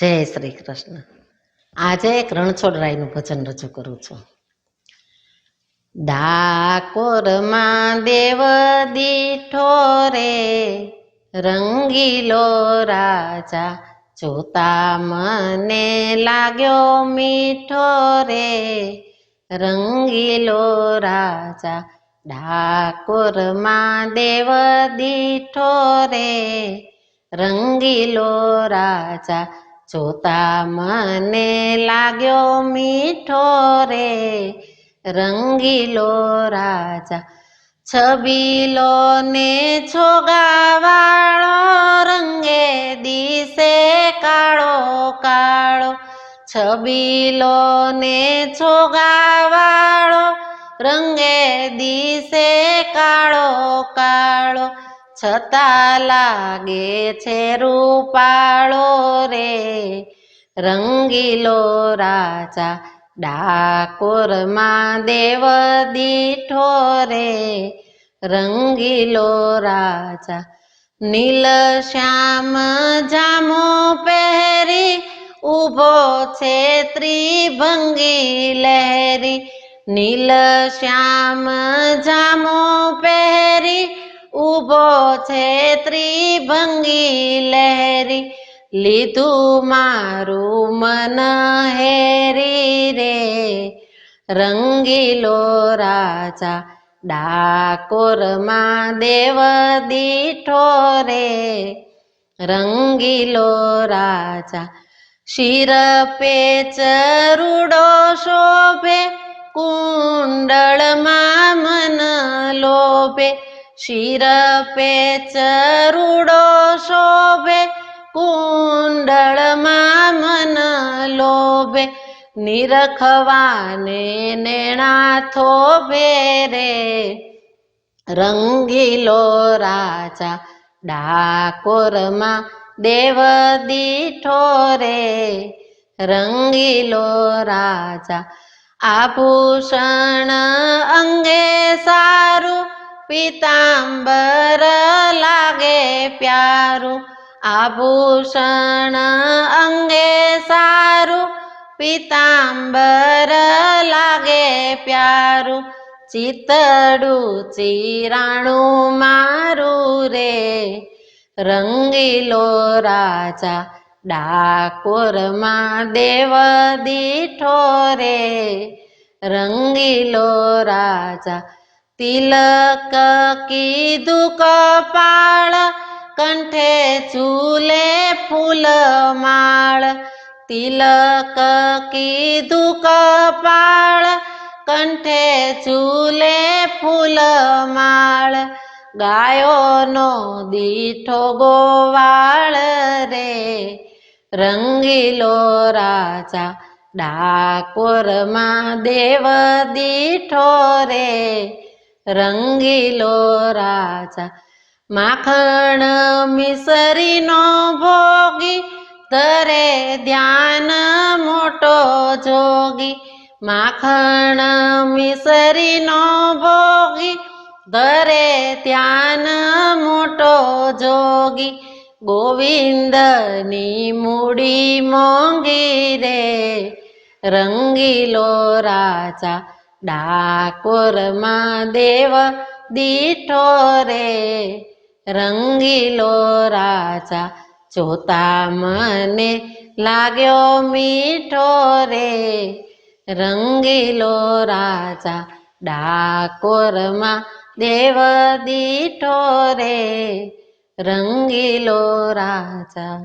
જય શ્રી કૃષ્ણ. આજે એક રણછોડરાયનું ભજન રજૂ કરું છું. ડાકોરમાં દેવ દીઠો રે રંગીલો રાજા જોતા મને લાગ્યો મીઠો રે. રંગીલો રાજા ડાકોરમાં દેવ દીઠો રે રંગીલો રાજા જોતા મને લાગ્યો મીઠો રે. રંગીલો રાજા છબીલો ને છોગાવાળો રંગે દિશે કાળો કાળો. છબીલો ને છોગાવાળો રંગે દિશે કાળો કાળો. છતાં લાગે છે રૂપાળો રે. રંગીલો રાજા ડાકોરમાં દેવ દીઠો રે. રંગીલો રાજા નીલ શ્યામ જામો પહેરી ઊભો છે ત્રિભંગી લહેરી. નીલ શ્યામ જામો પહેરી ઊભો છે ત્રિભંગી લહેરી, લીધું મારું મન હેરી રે. રંગીલો રાજા ડાકોરમાં દેવ દીઠો રે. રંગીલો રાજા શિર પે ચરુડો શોભે શિર ચરુડો રૂડો શોભે કુંડળમાં મન લોભે, નિરખવાને નેણા થોભે રે. રંગીલો રાજા ડાકોરમાં દેવ દીઠો રે. રંગીલો રાજા આભૂષણ અંગે પિતાંબર લાગે પ્યારું. આભૂષણ અંગે સારું. પિતાંબર લાગે પ્યારું. ચિતડું ચિરાણું મારું રે. રંગીલો રાજા ડાકોરમાં દેવ દીઠો રે. રંગીલો રાજા તિલક કીધું કપાળ, કંઠે ચૂલે ફૂલ માળ. તિલક કીધું કપાળ, કંઠે ચૂલે ફૂલ માળ. ગાયોનો દીઠો ગોવાળ રે, રંગીલો રાજા ડાકોરમાં દેવ દીઠો રે. રંગીલો રાજા. માખણ મિસરીનો ભોગી, તરે ધ્યાન મોટો જોગી. માખણ મિસરીનો ભોગી ધરે ધ્યાન મોટો જોગી. ગોવિંદની મૂડી મોંઘી રે, રંગીલો રાજા. ડાકોરમાં દેવ દીઠો રે, રંગીલો રાજા જોતા મને લાગ્યો મીઠો રે, રંગીલો રાજા ડાકોરમાં દેવ દીઠો રે, રંગીલો રાજા